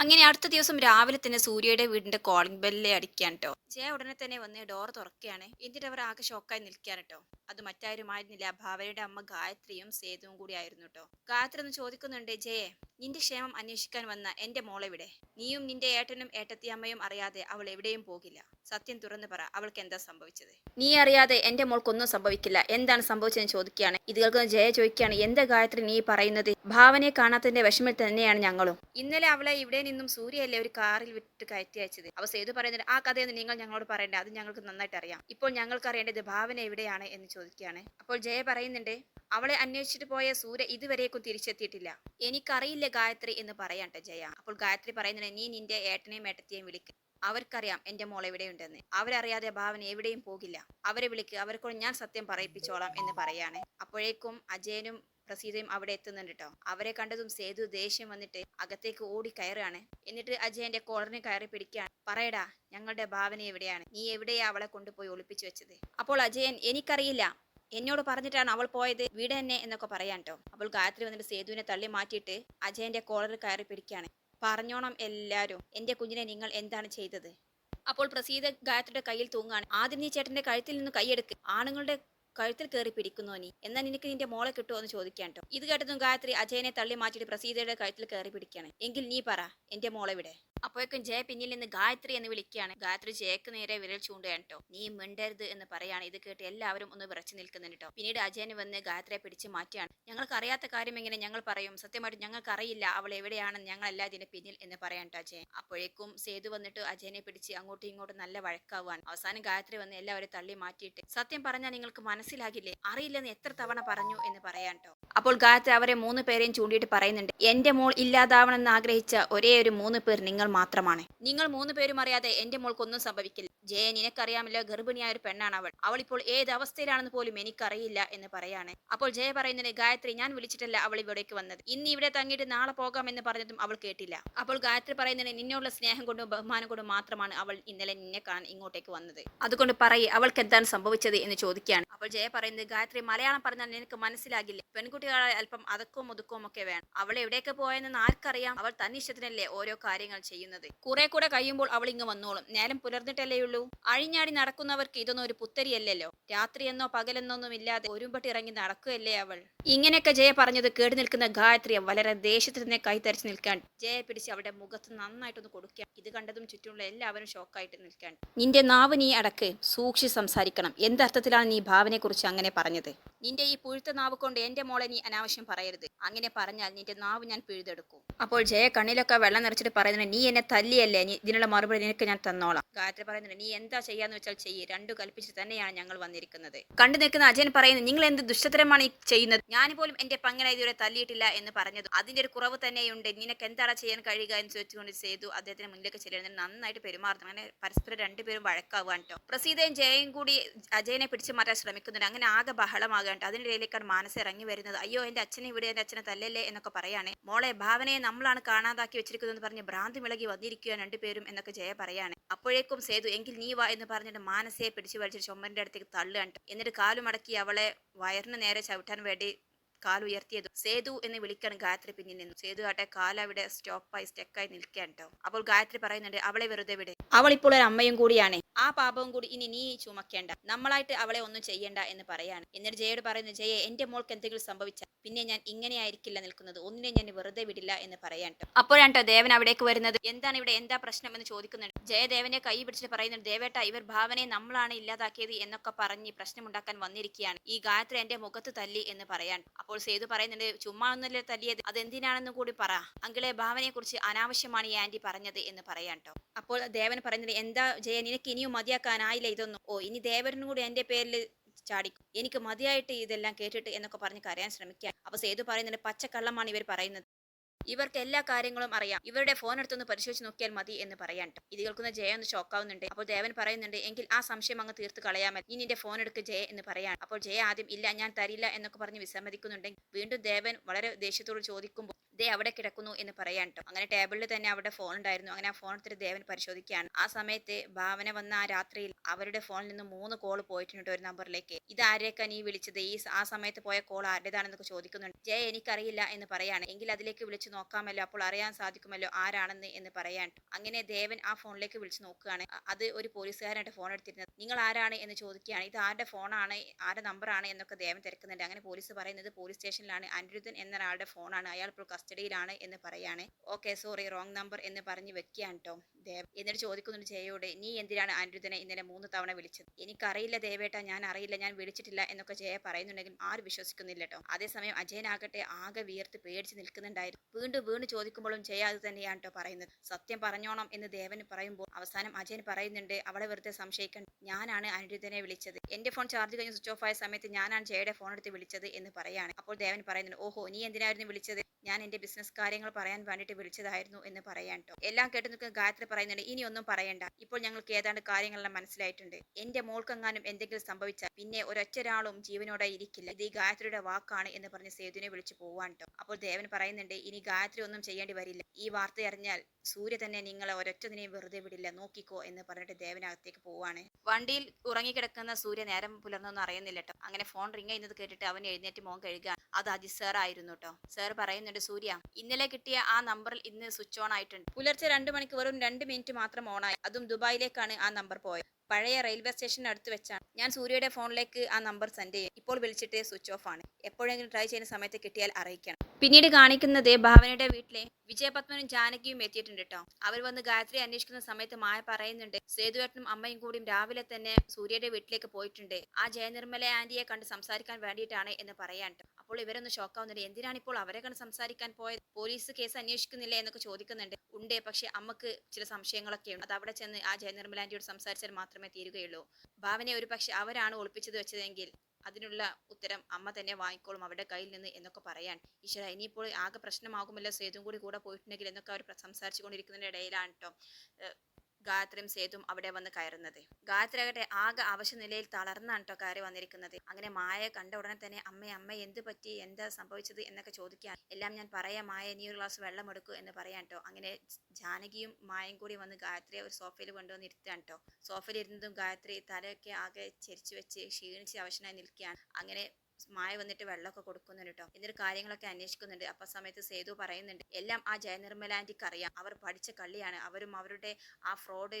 അങ്ങനെ അടുത്ത ദിവസം രാവിലെ തന്നെ സൂര്യയുടെ വീടിന്റെ കോളിംഗ് ബെല്ലെ അടിക്കാൻ കേട്ടോ ജയ ഉടനെ തന്നെ വന്ന് ഡോർ തുറക്കുകയാണ്. എന്നിട്ട് അവർ ആകെ ഷോക്കായി നിൽക്കുകയാണ് കേട്ടോ അത് മറ്റാരുമായിരുന്നില്ല. ഭാവനയുടെ അമ്മ ഗായത്രിയും സേതുവും കൂടി ആയിരുന്നു കേട്ടോ ഗായത്രി ഒന്ന് ചോദിക്കുന്നുണ്ട് ജയെ നിന്റെ ക്ഷേമം അന്വേഷിക്കാൻ വന്ന എന്റെ മോളെവിടെ നീയും നിന്റെ ഏട്ടനും ഏട്ടത്തിയമ്മയും അറിയാതെ അവൾ എവിടെയും പോകില്ല. സത്യം തുറന്നു പറ അവൾക്ക് എന്താ സംഭവിച്ചത്? നീ അറിയാതെ എന്റെ മോൾക്കൊന്നും സംഭവിക്കില്ല. എന്താണ് സംഭവിച്ചതെന്ന് ചോദിക്കുകയാണ്. ഇത് കേൾക്കുന്ന ജയ ചോദിക്കുകയാണ് എന്താ ഗായത്രി നീ പറയുന്നത്? ഭാവനയെ കാണാത്തതിന്റെ വിഷമിൽ തന്നെയാണ് ഞങ്ങളും. ഇന്നലെ അവളെ ഇവിടെ നിന്നും സൂര്യയല്ലേ ഒരു കാറിൽ വിട്ട് കയറ്റി അയച്ചത്? അവ സേതു പറയുന്നത് ആ കഥയൊന്നും നിങ്ങൾ ഞങ്ങളോട് പറയണ്ട. അത് ഞങ്ങൾക്ക് നന്നായിട്ട് അറിയാം. ഇപ്പോൾ ഞങ്ങൾക്ക് അറിയേണ്ടത് ഭാവന എവിടെയാണ്? എന്ന് ചോദിക്കുകയാണ്. അപ്പോൾ ജയ പറയുന്നുണ്ട് അവളെ അന്വേഷിച്ചിട്ട് പോയ സൂര്യ ഇതുവരേക്കും തിരിച്ചെത്തിയിട്ടില്ല. എനിക്കറിയില്ല ഗായത്രി എന്ന് പറയാട്ടെ ജയ. അപ്പോൾ ഗായത്രി പറയുന്നുണ്ട് നീ നിന്റെ ഏട്ടനെയും ഏട്ടത്തെയും വിളിക്കും. അവർക്കറിയാം എന്റെ മോൾ എവിടെയുണ്ടെന്ന്. അവരറിയാതെ ഭാവന എവിടെയും പോകില്ല. അവരെ വിളിക്ക്. അവരെക്കൊണ്ട് ഞാൻ സത്യം പറയിപ്പിച്ചോളാം എന്ന് പറയാണ്. അപ്പോഴേക്കും അജയനും പ്രസീതയും അവിടെ എത്തുന്നുണ്ട് കേട്ടോ അവരെ കണ്ടതും സേതു ദേഷ്യം വന്നിട്ട് അകത്തേക്ക് ഓടി കയറുകയാണ്. എന്നിട്ട് അജയന്റെ കോളറിന് കയറി പിടിക്കുകയാണ്. പറയടാ ഞങ്ങളുടെ ഭാവന എവിടെയാണ്? നീ എവിടെയാ അവളെ കൊണ്ടുപോയി ഒളിപ്പിച്ചു വെച്ചത്? അപ്പോൾ അജയൻ എനിക്കറിയില്ല. എന്നോട് പറഞ്ഞിട്ടാണ് അവൾ പോയത്. വീട് തന്നെ എന്നൊക്കെ പറയാൻ കേട്ടോ അപ്പോൾ ഗായത്രി വന്നിട്ട് സേതുവിനെ തള്ളി മാറ്റിയിട്ട് അജയന്റെ കോളർ കയറി പിടിക്കുകയാണ്. പറഞ്ഞോണം എല്ലാരും. എന്റെ കുഞ്ഞിനെ നിങ്ങൾ എന്താണ് ചെയ്തത്? അപ്പോൾ പ്രസീത ഗായത്രിയുടെ കയ്യിൽ തൂങ്ങാണ് ആദ്യം നീ ചേട്ടന്റെ കഴുത്തിൽ നിന്ന് കൈയെടുക്ക് ആണുങ്ങളുടെ കഴുത്തിൽ കയറി പിടിക്കുന്നു നീ. എന്നാൽ നിനക്ക് നിന്റെ മോളെ കിട്ടുമോ എന്ന് ചോദിക്കാൻ കേട്ടോ ഇത് കേട്ടതും ഗായത്രി അജയനെ തള്ളി മാറ്റിയിട്ട് പ്രസീതയുടെ കഴുത്തിൽ കയറി പിടിക്കുകയാണ്. എങ്കിൽ നീ പറ എന്റെ മോളെ വിടെ അപ്പോഴേക്കും ജയ പിന്നിൽ നിന്ന് ഗായത്രി എന്ന് വിളിക്കുകയാണ്. ഗായത്രി ജയക്ക് നേരെ വിരൽ ചൂണ്ടുകയാണ് കേട്ടോ നീ മിണ്ടരുത് എന്ന് പറയാണ്. ഇത് കേട്ട് എല്ലാവരും ഒന്ന് വിറച്ചു നിൽക്കുന്നുണ്ട് കേട്ടോ പിന്നീട് അജയന് വന്ന് ഗായത്രിയെ പിടിച്ച് മാറ്റിയാണ് ഞങ്ങൾക്ക് അറിയാത്ത കാര്യം എങ്ങനെ ഞങ്ങൾ പറയും? സത്യമായിട്ട് ഞങ്ങൾക്ക് അറിയില്ല അവൾ എവിടെയാണെന്ന് ഞങ്ങൾ എല്ലാ ഇതിന്റെ പിന്നിൽ എന്ന് പറയാൻ കേട്ടോ അജയൻ. അപ്പോഴേക്കും സേതു വന്നിട്ട് അജയനെ പിടിച്ച് അങ്ങോട്ടും ഇങ്ങോട്ടും നല്ല വഴക്കാവാണ് അവസാനം ഗായത്രി വന്ന് എല്ലാവരും തള്ളി മാറ്റിയിട്ട് സത്യം പറഞ്ഞാൽ നിങ്ങൾക്ക് മനസ്സിലാകില്ലേ? അറിയില്ലെന്ന് എത്ര തവണ പറഞ്ഞു എന്ന് പറയാൻ കേട്ടോ അപ്പോൾ ഗായത്രി അവരെ മൂന്ന് പേരെയും ചൂണ്ടിയിട്ട് പറയുന്നുണ്ട് എന്റെ മോൾ ഇല്ലാതാവണമെന്ന് ആഗ്രഹിച്ച ഒരേ ഒരു മൂന്ന് പേർ നിങ്ങൾ മാത്രമാണ്. നിങ്ങൾ മൂന്ന് പേരും അറിയാതെ എന്റെ മോൾക്കൊന്നും സംഭവിക്കില്ല. ജയ നിനക്കറിയാമല്ലോ ഗർഭിണിയായ ഒരു പെണ്ണാണ് അവൾ. അവൾ ഇപ്പോൾ ഏത് അവസ്ഥയിലാണെന്ന് പോലും എനിക്കറിയില്ല എന്ന് പറയാണ്. അപ്പോൾ ജയ പറയുന്നത് ഗായത്രി ഞാൻ വിളിച്ചിട്ടല്ല അവൾ ഇവിടേക്ക് വന്നത്. ഇന്ന് ഇവിടെ തങ്ങിയിട്ട് നാളെ പോകാമെന്ന് പറഞ്ഞതും അവൾ കേട്ടില്ല. അപ്പോൾ ഗായത്രി പറയുന്നത് നിന്നോടുള്ള സ്നേഹം കൊണ്ടും ബഹുമാനം കൊണ്ടും മാത്രമാണ് അവൾ ഇന്നലെ നിന്നെ കാണാൻ ഇങ്ങോട്ടേക്ക് വന്നത്. അതുകൊണ്ട് പറയേ അവൾക്ക് എന്താണ് സംഭവിച്ചത് എന്ന് ചോദിക്കുകയാണ്. അപ്പോൾ ജയ പറയുന്നത് ഗായത്രി മലയാളം പറഞ്ഞാൽ നിനക്ക് മനസ്സിലാകില്ല. പെൺകുട്ടികളെ അല്പം അതക്കവും ഒതുക്കവും ഒക്കെ വേണം. അവൾ എവിടേക്ക് പോയെന്ന് ആർക്കറിയാം? അവൾ തന്നിഷ്ടത്തിനല്ലേ ഓരോ കാര്യങ്ങൾ ചെയ്യുന്നത്? കുറെ കൂടെ കഴിയുമ്പോൾ അവൾ ഇങ്ങ് വന്നോളും. നേരം പുലർന്നിട്ടല്ലേ ഉള്ളൂ അഴിഞ്ഞാടി നടക്കുന്നവർക്ക് ഇതൊന്നും ഒരു പുത്തരിയല്ലല്ലോ. രാത്രിയെന്നോ പകലെന്നൊന്നും ഇല്ലാതെ ഒരുമ്പട്ടി ഇറങ്ങി നടക്കുകയല്ലേ അവൾ? ഇങ്ങനെയൊക്കെ ജയ പറഞ്ഞത് കേട്ടു നിൽക്കുന്ന ഗായത്രി വളരെ ദേഷ്യത്തിൽ തന്നെ കൈത്തരിച്ച് നിൽക്കാൻ. ജയ പിടിച്ച് അവളുടെ മുഖത്ത് നന്നായിട്ടൊന്ന് കൊടുക്കുക. ഇത് കണ്ടതും ചുറ്റുമുള്ള എല്ലാവരും ഷോക്കായിട്ട് നിൽക്കാൻ. നിന്റെ നാവ് നീ അടക്ക്. സൂക്ഷിച്ച് സംസാരിക്കണം. എന്തർത്ഥത്തിലാണ് നീ ഭാവനെ കുറിച്ച് അങ്ങനെ പറഞ്ഞത്? നിന്റെ ഈ പുഴുത്ത നാവ് കൊണ്ട് എന്റെ മോളെ നീ അനാവശ്യം പറയരുത്. അങ്ങനെ പറഞ്ഞാൽ നിന്റെ നാവ് ഞാൻ പിഴുതെടുക്കും. അപ്പോൾ ജയ കണ്ണിലൊക്കെ വെള്ളം നിറച്ചിട്ട് പറയുന്നത് നീ എന്നെ തല്ലിയല്ലേ? ഇതിനുള്ള മറുപടി നിനക്ക് ഞാൻ തന്നോളാം. ഗായത്രി പറയുന്നുണ്ട് നീ എന്താ ചെയ്യാന്ന് വെച്ചാൽ ചെയ്യേ. രണ്ടു കൽപ്പിച്ച് തന്നെയാണ് ഞങ്ങൾ വന്നിരിക്കുന്നത്. കണ്ടു നിൽക്കുന്ന അജയൻ പറയുന്നത് നിങ്ങൾ എന്ത് ദുഷ്ടതരമാണ് ഈ ചെയ്യുന്നത്? ഞാൻ പോലും എന്റെ പങ്ങനെ ഇതുവരെ തല്ലിയിട്ടില്ല എന്ന് പറഞ്ഞത്. അതിന്റെ ഒരു കുറവ് തന്നെയുണ്ട്. നിനക്ക് എന്താണ് ചെയ്യാൻ കഴിയുക എന്ന് ചോദിച്ചുകൊണ്ട് ചെയ്തു അദ്ദേഹത്തിന് മുന്നിലേക്ക് ചെല്ലുന്നത് നന്നായിട്ട് പെരുമാറുന്നു. അങ്ങനെ പരസ്പരം രണ്ടുപേരും വഴക്കാവാൻ കേട്ടോ പ്രസീതയും ജയയും കൂടി അജയനെ പിടിച്ചു മാറ്റാൻ ശ്രമിക്കുന്നുണ്ട്. അങ്ങനെ ആകെ ബഹളമാകട്ടെ അതിനിടയിലേക്കാണ് മാനസ ഇറങ്ങി വരുന്നത്. അയ്യോ എന്റെ അച്ഛനെ ഇവിടെ എന്റെ അച്ഛനെ തല്ലല്ലേ? എന്നൊക്കെ പറയാണ്. മോളെ ഭാവനയെ നമ്മളാണ് കാണാതാക്കി വെച്ചിരിക്കുന്നത് പറഞ്ഞ് ഭ്രാന്തി മിളകി വന്നിരിക്കുകയാണ് രണ്ടുപേരും എന്നൊക്കെ ജയ പറയാണ്. അപ്പോഴേക്കും സേതു എങ്കിൽ നീ വാ എന്ന് പറഞ്ഞിട്ട് മാനസയെ പിടിച്ചു വലിച്ചിട്ട് ചുമരിന്റെ അടുത്തേക്ക് തള്ളുകയാണ് എന്നിട്ട് കാലുമടക്കി അവളെ വയറിന് നേരെ ചവിട്ടാൻ വേണ്ടി കാലുയർത്തിയത് സേതു എന്ന് വിളിക്കാൻ ഗായത്രി പിന്നിൽ നിന്നു. സേതു ആട്ടെ കാലവിടെ സ്റ്റോപ്പായി സ്റ്റെക്കായി നിൽക്കാൻ കേട്ടോ അപ്പോൾ ഗായത്രി പറയുന്നുണ്ട് അവളെ വെറുതെ വിടെ. അവൾ ഇപ്പോൾ ഒരു അമ്മയും കൂടിയാണ്. ആ പാപവും കൂടി ഇനി നീ ചുമക്കേണ്ട. നമ്മളായിട്ട് അവളെ ഒന്നും ചെയ്യണ്ട എന്ന് പറയാണ്. എന്നിട്ട് ജയോട് പറയുന്നത് ജയെ എന്റെ മോൾക്ക് എന്തെങ്കിലും സംഭവിച്ചാൽ പിന്നെ ഞാൻ ഇങ്ങനെ ആയിരിക്കില്ല നിൽക്കുന്നത്. ഒന്നിനെ ഞാൻ വെറുതെ വിടില്ല എന്ന് പറയാൻ. അപ്പോഴാണ് ദേവൻ അവിടേക്ക് വരുന്നത്. എന്താണ് ഇവിടെ എന്താ പ്രശ്നം എന്ന് ചോദിക്കുന്നുണ്ട്. ജയദേവനെ കൈ പിടിച്ചിട്ട് പറയുന്നുണ്ട് ദേവേട്ട ഇവർ ഭാവനയെ നമ്മളാണ് ഇല്ലാതാക്കിയത് എന്നൊക്കെ പറഞ്ഞ് പ്രശ്നമുണ്ടാക്കാൻ വന്നിരിക്കുകയാണ്. ഈ ഗായത്രി എന്റെ മുഖത്ത് തല്ലി എന്ന് പറയാൻ. അപ്പോൾ സേതു പറയുന്നുണ്ട് ചുമ്മാ ഒന്നല്ലേ തല്ലിയത്? അതെന്തിനാണെന്ന് കൂടി പറ. അങ്കിളെ ഭാവനയെ കുറിച്ച് അനാവശ്യമാണ് ഈ ആന്റി പറഞ്ഞത് എന്ന് പറയാൻ അപ്പോൾ ദേവൻ പറയുന്നത് എന്താ ജയ നിനക്ക് ഇനിയും മതിയാക്കാനായില്ല ഇതൊന്നും? ഓ ഇനി ദേവനും കൂടി എന്റെ പേരിൽ ചാടിക്കും. എനിക്ക് മതിയായിട്ട് ഇതെല്ലാം കേട്ടിട്ട് എന്നൊക്കെ പറഞ്ഞ് കരയാൻ ശ്രമിക്കുക അപ്പോൾ സേതു പറയുന്നതിന് പച്ചക്കള്ളമാണ് ഇവർ പറയുന്നത്. ഇവർക്ക് എല്ലാ കാര്യങ്ങളും അറിയാം. ഇവരുടെ ഫോൺ എടുത്തൊന്ന് പരിശോധിച്ച് നോക്കിയാൽ മതി എന്ന് പറയാൻ. ഇത് കേൾക്കുന്ന ജയ ഒന്ന് ഷോക്കാവുന്നുണ്ട് അപ്പോൾ ദേവൻ പറയുന്നുണ്ട് എങ്കിൽ ആ സംശയം അങ്ങ് തീർത്ത് കളയാമല്ലോ ഇനി നിന്റെ ഫോൺ എടുക്ക് ജയ എന്ന് പറയാൻ അപ്പോൾ ജയ ആദ്യം ഇല്ല ഞാൻ തരില്ല എന്നൊക്കെ പറഞ്ഞ് വിസമ്മതിക്കുന്നുണ്ടെങ്കിൽ വീണ്ടും ദേവൻ വളരെ ദേഷ്യത്തോട് ചോദിക്കുമ്പോൾ ദേ അവിടെ കിടക്കുന്നു എന്ന് പറയാൻ കേട്ടോ അങ്ങനെ ടേബിളിൽ തന്നെ അവിടെ ഫോൺ ഉണ്ടായിരുന്നു. അങ്ങനെ ആ ഫോൺ എടുത്തിട്ട് ദേവൻ പരിശോധിക്കുകയാണ്. ആ സമയത്ത് ഭാവന വന്ന ആ രാത്രിയിൽ അവരുടെ ഫോണിൽ നിന്ന് മൂന്ന് കോൾ പോയിട്ടുണ്ട് ഒരു നമ്പറിലേക്ക് ഇത് ആരെയൊക്കെ നീ വിളിച്ചത്? ഈ ആ സമയത്ത് പോയ കോൾ ആരുടേതാണെന്നൊക്കെ ചോദിക്കുന്നുണ്ട്. ജയ എനിക്കറിയില്ല എന്ന് പറയാണ്. എങ്കിൽ അതിലേക്ക് വിളിച്ച് നോക്കാമല്ലോ. അപ്പോൾ അറിയാൻ സാധിക്കുമല്ലോ ആരാണെന്ന് എന്ന് പറയാൻ അങ്ങനെ ദേവൻ ആ ഫോണിലേക്ക് വിളിച്ച് നോക്കുകയാണ്. അത് ഒരു പോലീസുകാരനായിട്ട് ഫോൺ എടുത്തിരുന്നത്. നിങ്ങൾ ആരാണ് എന്ന് ചോദിക്കുകയാണ്. ഇത് ആരുടെ ഫോണാണ് ആരുടെ നമ്പറാണ് എന്നൊക്കെ ദേവൻ തിരക്കുന്നുണ്ട്. അങ്ങനെ പോലീസ് പറയുന്നത് പോലീസ് സ്റ്റേഷനിലാണ് അനിരുദ്ധൻ എന്നൊരാളുടെ ഫോണാണ് അയാൾ ഇപ്പോൾ കസ്റ്റഡിയിലാണ് എന്ന് പറയാണ്. ഓക്കെ സോറി റോങ് നമ്പർ എന്ന് പറഞ്ഞ് വെക്കുകയാണ് കേട്ടോ ദേവ് എന്നിട്ട് ചോദിക്കുന്നുണ്ട് ജയയോട് നീ എന്തിനാണ് അനിരുദ്ധനെ ഇന്നലെ മൂന്ന് തവണ വിളിച്ചത്? എനിക്കറിയില്ല ദേവേട്ട ഞാൻ അറിയില്ല ഞാൻ വിളിച്ചിട്ടില്ല എന്നൊക്കെ ജയ പറയുന്നുണ്ടെങ്കിലും ആരും വിശ്വസിക്കുന്നില്ല കേട്ടോ അതേസമയം അജയനാകട്ടെ ആകെ വിയർത്ത് പേടിച്ച് നിൽക്കുന്നുണ്ടായിരുന്നു വീണ്ടും വീണ്ടും ചോദിക്കുമ്പോഴും ജയ അത് തന്നെയാണ് കേട്ടോ പറയുന്നത്. സത്യം പറഞ്ഞോണം എന്ന് ദേവൻ പറയുമ്പോൾ അവസാനം അജയൻ പറയുന്നുണ്ട് അവളെ വെറുതെ സംശയിക്കണ്ട. ഞാനാണ് അനിരുദ്ധനെ വിളിച്ചത്. എന്റെ ഫോൺ ചാർജ് കഴിഞ്ഞ് സ്വിച്ച് ഓഫ് ആയ സമയത്ത് ഞാനാണ് ജയയുടെ ഫോൺ എടുത്ത് വിളിച്ചത് എന്ന് പറയാണ്. അപ്പോൾ ദേവൻ പറയുന്നുണ്ട് ഓഹോ നീ എന്തിനായിരുന്നു വിളിച്ചത്? ഞാൻ എന്റെ ബിസിനസ് കാര്യങ്ങൾ പറയാൻ വേണ്ടിയിട്ട് വിളിച്ചതായിരുന്നു എന്ന് പറയാൻ കേട്ടോ എല്ലാം കേട്ട് നിൽക്കുന്ന ഗായത്രി പറയുന്നുണ്ട് ഇനി ഒന്നും പറയണ്ട. ഇപ്പോൾ ഞങ്ങൾക്ക് ഏതാണ്ട് കാര്യങ്ങളെല്ലാം മനസ്സിലായിട്ടുണ്ട്. എന്റെ മോൾക്കെങ്ങാനും എന്തെങ്കിലും സംഭവിച്ചാൽ പിന്നെ ഒരൊറ്റൊരാളും ജീവനോടെ ഇരിക്കില്ല. ഇത് ഈ ഗായത്രിയുടെ വാക്കാണ് എന്ന് പറഞ്ഞ് സേതുവിനെ വിളിച്ചു പോവാൻ കേട്ടോ അപ്പോൾ ദേവൻ പറയുന്നുണ്ട് ഇനി ഗായത്രി ഒന്നും ചെയ്യേണ്ടി വരില്ല. ഈ വാർത്ത അറിഞ്ഞാൽ സൂര്യ തന്നെ നിങ്ങളെ ഒരൊറ്റതിനെയും വെറുതെ വിടില്ല. നോക്കിക്കോ എന്ന് പറഞ്ഞിട്ട് ദേവനകത്തേക്ക് പോവാണ്. വണ്ടിയിൽ ഉറങ്ങിക്കിടക്കുന്ന സൂര്യ നേരം പുലർന്നൊന്നും അറിയുന്നില്ല കേട്ടോ അങ്ങനെ ഫോൺ റിംഗ് ചെയ്യുന്നത് കേട്ടിട്ട് അവൻ എഴുന്നേറ്റ് മോൻ കഴുകാൻ. അത് അജിത് ആയിരുന്നു കേട്ടോ സാർ പറയുന്നുണ്ട് സൂര്യ. ഇന്നലെ കിട്ടിയ ആ നമ്പറിൽ ഇന്ന് സ്വിച്ച് ഓൺ ആയിട്ടുണ്ട്. പുലർച്ചെ രണ്ട് മണിക്ക് വെറും രണ്ട് മിനിറ്റ് മാത്രം ഓൺ ആയി. അതും ദുബായിലേക്കാണ് ആ നമ്പർ പോയത്. പഴയ റെയിൽവേ സ്റ്റേഷന് അടുത്ത് വെച്ചാണ് ഞാൻ സൂര്യയുടെ ഫോണിലേക്ക് ആ നമ്പർ സെൻഡ് ചെയ്യും ഇപ്പോൾ വിളിച്ചിട്ട് സ്വിച്ച് ഓഫ് ആണ്. എപ്പോഴെങ്കിലും ട്രൈ ചെയ്യുന്ന സമയത്ത് കിട്ടിയാൽ അറിയിക്കണം. പിന്നീട് കാണിക്കുന്നത് ഭാവനയുടെ വീട്ടിലെ വിജയപത്മനും ജാനകിയും എത്തിയിട്ടുണ്ട് കേട്ടോ അവർ വന്ന് ഗായത്രി അന്വേഷിക്കുന്ന സമയത്ത് മായ പറയുന്നുണ്ട് സേതുവേട്ടനും അമ്മയും കൂടിയും രാവിലെ തന്നെ സൂര്യയുടെ വീട്ടിലേക്ക് പോയിട്ടുണ്ട്. ആ ജയനിർമ്മല ആന്റിയെ കണ്ട് സംസാരിക്കാൻ വേണ്ടിയിട്ടാണ് എന്ന് പറയാൻ. അപ്പോൾ ഇവരൊന്ന് ഷോക്കാവുന്നുണ്ട് എന്തിനാണ് ഇപ്പോൾ അവരെ കണ്ട് സംസാരിക്കാൻ പോയത്? പോലീസ് കേസ് അന്വേഷിക്കുന്നില്ല എന്നൊക്കെ ചോദിക്കുന്നുണ്ട്. ഉണ്ട് പക്ഷെ അമ്മയ്ക്ക് ചില സംശയങ്ങളൊക്കെ ഉണ്ട്. അത് അവിടെ ചെന്ന് ആ ജയനിർമ്മല ആന്റിയോട് സംസാരിച്ചാൽ മാത്രമേ തീരുകയുള്ളൂ. ഭാവനെ ഒരു പക്ഷെ അവരാണ് ഒളിപ്പിച്ചത് വെച്ചതെങ്കിൽ അതിനുള്ള ഉത്തരം അമ്മ തന്നെ വാങ്ങിക്കോളും അവരുടെ കയ്യിൽ നിന്ന് എന്നൊക്കെ പറയാൻ. ഈശ്വര ഇനിയിപ്പോൾ ആകെ പ്രശ്നമാകുമല്ലോ സേതും കൂടി കൂടെ പോയിട്ടുണ്ടെങ്കിൽ എന്നൊക്കെ അവർ സംസാരിച്ചു കൊണ്ടിരിക്കുന്നതിന്റെ ഇടയിലാണ് കേട്ടോ ഗായത്രിയും സേതും അവിടെ വന്ന് കയറുന്നത്. ഗായത്രിയാകട്ടെ ആകെ അവശ നിലയിൽ തളർന്നാണ് കേട്ടോ കയറി വന്നിരിക്കുന്നത്. അങ്ങനെ മായ കണ്ട ഉടനെ തന്നെ അമ്മ അമ്മ എന്ത് പറ്റി? എന്താ സംഭവിച്ചത്? എന്നൊക്കെ ചോദിക്കാൻ എല്ലാം ഞാൻ പറയാം മായ നീ ഒരു ഗ്ലാസ് വെള്ളം എടുക്കൂ എന്ന് പറയാൻ കേട്ടോ അങ്ങനെ ജാനകിയും മായയും കൂടി വന്ന് ഗായത്രിയെ ഒരു സോഫയിൽ കൊണ്ടുവന്ന് ഇരുത്താൻ കേട്ടോ സോഫയിൽ ഇരുന്നതും ഗായത്രി തലയൊക്കെ ആകെ ചെരിച്ചു വെച്ച് ക്ഷീണിച്ച് അവശനായി നിൽക്കുകയാണ്. അങ്ങനെ മായ വന്നിട്ട് വെള്ളമൊക്കെ കൊടുക്കുന്നുണ്ട് കേട്ടോ എന്നിട്ട് കാര്യങ്ങളൊക്കെ അന്വേഷിക്കുന്നുണ്ട്. അപ്പൊ സമയത്ത് സേതു പറയുന്നുണ്ട് എല്ലാം ആ ജയനിർമ്മല ആന്റിക്ക് അറിയാം. അവർ പഠിച്ച കള്ളിയാണ്. അവരും അവരുടെ ആ ഫ്രോഡ്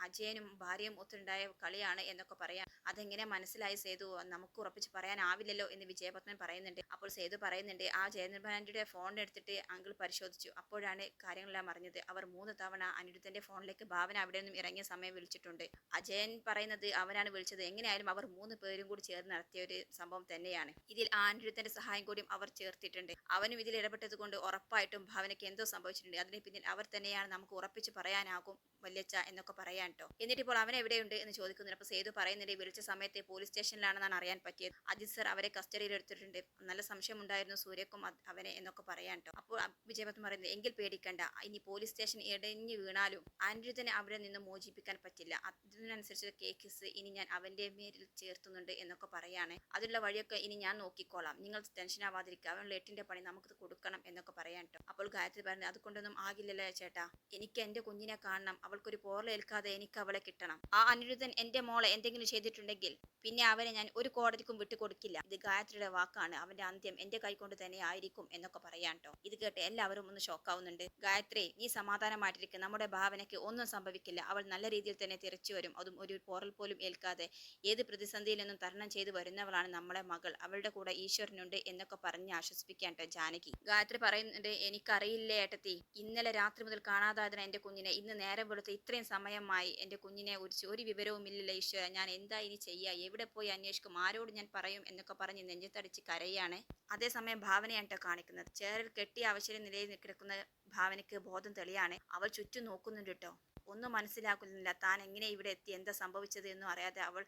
അജയനും ഭാര്യയും ഒത്തുണ്ടായ കളിയാണ് എന്നൊക്കെ പറയാം അതെങ്ങനെ മനസ്സിലായി സേതു? നമുക്ക് ഉറപ്പിച്ച് പറയാനാവില്ലല്ലോ എന്ന് വിജയപത്മൻ പറയുന്നുണ്ട്. അപ്പോൾ സേതു പറയുന്നുണ്ട് ആ ജയനിർമ്മലാന്റിയുടെ ഫോൺ എടുത്തിട്ട് അങ്കിൾ പരിശോധിച്ചു. അപ്പോഴാണ് കാര്യങ്ങളെല്ലാം അറിഞ്ഞത്. അവർ മൂന്ന് തവണ അനിരുദ്ധന്റെ ഫോണിലേക്ക് ഭാവന അവിടെ നിന്നും ഇറങ്ങിയ സമയം വിളിച്ചിട്ടുണ്ട്. അജയൻ പറയുന്നത് അവനാണ് വിളിച്ചത്. എങ്ങനെയായാലും അവർ മൂന്ന് പേരും കൂടി ചേർന്ന് നടത്തിയ ഒരു സംഭവം തന്നെയാണ്. ഇതിൽ അനിരുദ്ധന്റെ സഹായം കൂടിയും അവർ ചേർത്തിട്ടുണ്ട്. അവനും ഇതിൽ ഇടപെട്ടത് കൊണ്ട് ഉറപ്പായിട്ടും ഭാവനയ്ക്ക് എന്തോ സംഭവിച്ചിട്ടുണ്ട്. അതിന് പിന്നിൽ അവർ തന്നെയാണ് നമുക്ക് ഉറപ്പിച്ച് പറയാനാകും വല്യച്ച എന്നൊക്കെ പറയാൻ കേട്ടോ എന്നിട്ട് ഇപ്പോൾ അവൻ എവിടെയുണ്ട് എന്ന് ചോദിക്കുന്നുണ്ട് അപ്പോൾ സേതു പറയുന്നുണ്ട് വിളിച്ച സമയത്തെ പോലീസ് സ്റ്റേഷനിലാണെന്നാണ് അറിയാൻ പറ്റിയത്. അജിത് സർ അവരെ കസ്റ്റഡിയിൽ എടുത്തിട്ടുണ്ട്. നല്ല സംശയം ഉണ്ടായിരുന്നു സൂര്യക്കും അവനെ എന്നൊക്കെ പറയാൻ കേട്ടോ അപ്പോൾ വിജയപത്ത് പറയുന്നത് എങ്കിൽ പേടിക്കണ്ട. ഇനി പോലീസ് സ്റ്റേഷൻ ഇടഞ്ഞു വീണാലും അനിരുദ്ധനെ അവരെ നിന്ന് മോചിപ്പിക്കാൻ പറ്റില്ല. അതിനനുസരിച്ച് കേസ് ഇനി ഞാൻ അവന്റെ മേരിൽ ചേർത്തുന്നുണ്ട് എന്നൊക്കെ പറയാണ്. അതിനുള്ള വഴിയൊക്കെ ഇനി ഞാൻ നോക്കിക്കോളാം. നിങ്ങൾ ടെൻഷൻ ആവാതിരിക്കുക. അവനുള്ള എട്ടിന്റെ പണി നമുക്ക് കൊടുക്കണം എന്നൊക്കെ പറയാൻ കേട്ടോ അപ്പോൾ ഗായത്രി പറഞ്ഞു അതുകൊണ്ടൊന്നും ആകില്ലല്ലോ ചേട്ടാ. എനിക്ക് എന്റെ കുഞ്ഞിനെ കാണണം. അവൾക്കൊരു പോറലേൽക്കാതെ എനിക്ക് അവളെ കിട്ടണം. ആ അനിരുദ്ധൻ എന്റെ മോളെ എന്തെങ്കിലും ചെയ്തിട്ടുണ്ടെങ്കിൽ പിന്നെ അവനെ ഞാൻ ഒരു കോടതിക്കും വിട്ടുകൊടുക്കില്ല. ഇത് ഗായത്രിയുടെ വാക്കാണ്. അവന്റെ അന്ത്യം എന്റെ കൈകൊണ്ട് തന്നെ ആയിരിക്കും എന്നൊക്കെ പറയാൻ കേട്ടോ ഇത് കേട്ട് എല്ലാവരും ഒന്ന് ഷോക്കാവുന്നുണ്ട് ഗായത്രി നീ സമാധാനമായിട്ടിരിക്കും. നമ്മുടെ ഭാവനയ്ക്ക് ഒന്നും സംഭവിക്കില്ല. അവൾ നല്ല രീതിയിൽ തന്നെ തിരിച്ചു വരും. അതും ഒരു പോറൽ പോലും ഏൽക്കാതെ. ഏത് പ്രതിസന്ധിയിൽ നിന്നും തരണം ചെയ്തു വരുന്നവളാണ് നമ്മളെ മകൾ. അവളുടെ കൂടെ ഈശ്വരനുണ്ട് എന്നൊക്കെ പറഞ്ഞ് ആശ്വസിപ്പിക്കാൻ കേട്ടോ ജാനകി. ഗായത്രി പറയുന്നുണ്ട് എനിക്കറിയില്ലേ ഏട്ടത്തി ഇന്നലെ രാത്രി മുതൽ കാണാതായതിന് എന്റെ കുഞ്ഞിനെ. ഇന്ന് നേരം വെളുത്ത് ഇത്രയും സമയമായി എന്റെ കുഞ്ഞിനെ കുറിച്ച് ഒരു വിവരവും ഇല്ലല്ലോ ഈശ്വര ഞാൻ എന്താ ഇനി ചെയ്യുക എവിടെ പോയി അന്വേഷിക്കും? ആരോട് ഞാൻ പറയും? എന്നൊക്കെ പറഞ്ഞ് നെഞ്ചത്തടിച്ച് കരയാണ്. അതേസമയം ഭാവനയാണ് കാണിക്കുന്നത്. ചേറിൽ കെട്ടി അവശര നിലയിൽ കിടക്കുന്ന ഭാവനയ്ക്ക് ബോധം തെളിയാണ്. അവൾ ചുറ്റും നോക്കുന്നുണ്ട് കേട്ടോ. ഒന്നും മനസ്സിലാക്കുന്നില്ല. താൻ എങ്ങനെ ഇവിടെ എത്തി? എന്താ സംഭവിച്ചത് എന്നും അറിയാതെ അവൾ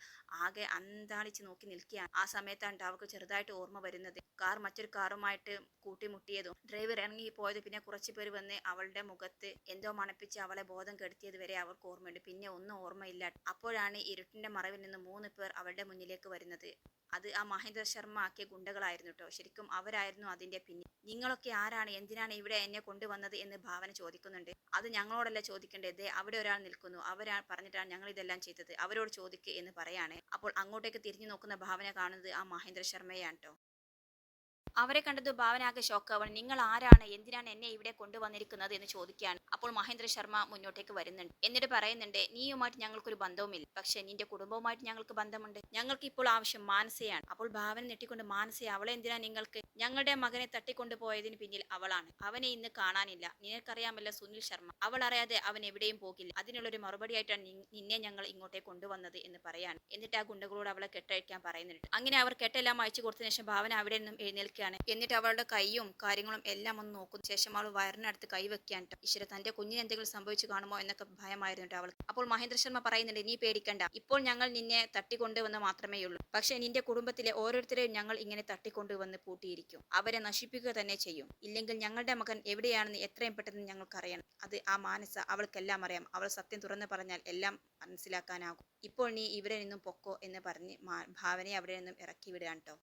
ആകെ അന്താളിച്ച് നോക്കി നിൽക്കുകയാണ്. ആ സമയത്താണ് അവൾക്ക് ചെറുതായിട്ട് ഓർമ്മ വരുന്നത്. കാർ മറ്റൊരു കാറുമായിട്ട് കൂട്ടിമുട്ടിയതും ഡ്രൈവർ ഇറങ്ങി പോയത് പിന്നെ കുറച്ച് പേര് വന്ന് അവളുടെ മുഖത്ത് എന്തോ മണപ്പിച്ച് അവളെ ബോധം കെടുത്തിയത് വരെ അവൾക്ക് ഓർമ്മയുണ്ട്. പിന്നെ ഒന്നും ഓർമ്മയില്ല. അപ്പോഴാണ് ഇരുട്ടിന്റെ മറവിൽ നിന്ന് മൂന്ന് പേർ അവളുടെ മുന്നിലേക്ക് വരുന്നത്. അത് ആ മഹേന്ദ്ര ശർമ്മ ആക്കിയ ഗുണ്ടകളായിരുന്നു കേട്ടോ ശരിക്കും അവരായിരുന്നു അതിന്റെ പിന്നിൽ. നിങ്ങളൊക്കെ ആരാണ്? എന്തിനാണ് ഇവിടെ എന്നെ കൊണ്ടുവന്നത് എന്ന് ഭാവന ചോദിക്കുന്നുണ്ട്. അത് ഞങ്ങളോടല്ല ചോദിക്കേണ്ടത്? അവിടെ ഒരാൾ നിൽക്കുന്നു. അവരാ പറഞ്ഞിട്ടാണ് ഞങ്ങൾ ഇതെല്ലാം ചെയ്തത്. അവരോട് ചോദിക്കുക എന്ന് പറയാണ്. അപ്പോൾ അങ്ങോട്ടേക്ക് തിരിഞ്ഞു നോക്കുന്ന ഭാവന കാണുന്നത് ആ മഹേന്ദ്ര ശർമ്മയാണ് കേട്ടോ അവരെ കണ്ടത് ഭാവനാകെ ഷോക്കാവൺ നിങ്ങൾ ആരാണ് എന്തിനാണ് എന്നെ ഇവിടെ കൊണ്ടുവന്നിരിക്കുന്നത്? എന്ന് ചോദിക്കുകയാണ്. അപ്പോൾ മഹേന്ദ്ര ശർമ്മ മുന്നോട്ടേക്ക് വരുന്നുണ്ട്. എന്നിട്ട് പറയുന്നുണ്ട് നീയുമായിട്ട് ഞങ്ങൾക്കൊരു ബന്ധവുമില്ല. പക്ഷെ നിന്റെ കുടുംബവുമായിട്ട് ഞങ്ങൾക്ക് ബന്ധമുണ്ട്. ഞങ്ങൾക്ക് ഇപ്പോൾ ആവശ്യം മാനസയാണ്. അപ്പോൾ ഭാവന നെട്ടിക്കൊണ്ട് മാനസയെ അവളെ എന്തിനാ നിങ്ങൾക്ക് ഞങ്ങളുടെ മകനെ തട്ടിക്കൊണ്ടുപോയതിന് പിന്നിൽ അവളാണ്. അവനെ ഇന്ന് കാണാനില്ല. നിനക്കറിയാമല്ല സുനിൽ ശർമ്മ. അവൾ അറിയാതെ അവൻ എവിടെയും പോകില്ല. അതിനുള്ളൊരു മറുപടിയായിട്ടാണ് നിന്നെ ഞങ്ങൾ ഇങ്ങോട്ടേ കൊണ്ടുവന്നത് എന്ന് പറയാണ്. എന്നിട്ട് ആ ഗുണ്ടകളോട് അവളെ കെട്ടഴിക്കാൻ പറയുന്നുണ്ട്. അങ്ങനെ അവർ കെട്ടെല്ലാം അയച്ചു കൊടുത്തതിനു ശേഷം ഭാവന അവിടെ നിന്നും എഴുന്നേൽക്കുകയാണ് എന്നിട്ട് അവളുടെ കൈയും കാര്യങ്ങളും എല്ലാം ഒന്ന് നോക്കും ശേഷം അവൾ വയറിനടുത്ത് കൈ വെക്കാൻ ഈശ്വര തന്റെ കുഞ്ഞിന് എന്തെങ്കിലും സംഭവിച്ചു കാണുമോ എന്നൊക്കെ ഭയമായിരുന്നു അവൾ അപ്പോൾ മഹേന്ദ്ര ശർമ്മ പറയുന്നുണ്ട് നീ പേടിക്കണ്ട. ഇപ്പോൾ ഞങ്ങൾ നിന്നെ തട്ടിക്കൊണ്ടുവന്ന് മാത്രമേ ഉള്ളൂ. പക്ഷെ നിന്റെ കുടുംബത്തിലെ ഓരോരുത്തരെയും ഞങ്ങൾ ഇങ്ങനെ തട്ടിക്കൊണ്ടുവന്ന് പൂട്ടിയിരിക്കും. അവരെ നശിപ്പിക്കുക തന്നെ ചെയ്യും. ഇല്ലെങ്കിൽ ഞങ്ങളുടെ മകൻ എവിടെയാണെന്ന് എത്രയും പെട്ടെന്ന് ഞങ്ങൾക്കറിയണം. അത് ആ മാനസ അവൾക്കെല്ലാം അറിയാം. അവൾ സത്യം തുറന്നു പറഞ്ഞാൽ എല്ലാം മനസ്സിലാക്കാനാകും. ഇപ്പോൾ നീ ഇവിടെ നിന്നും പൊക്കോ എന്ന് പറഞ്ഞ് ഭാവനയെ അവിടെ നിന്നും ഇറക്കി വിടുകയാണ് കേട്ടോ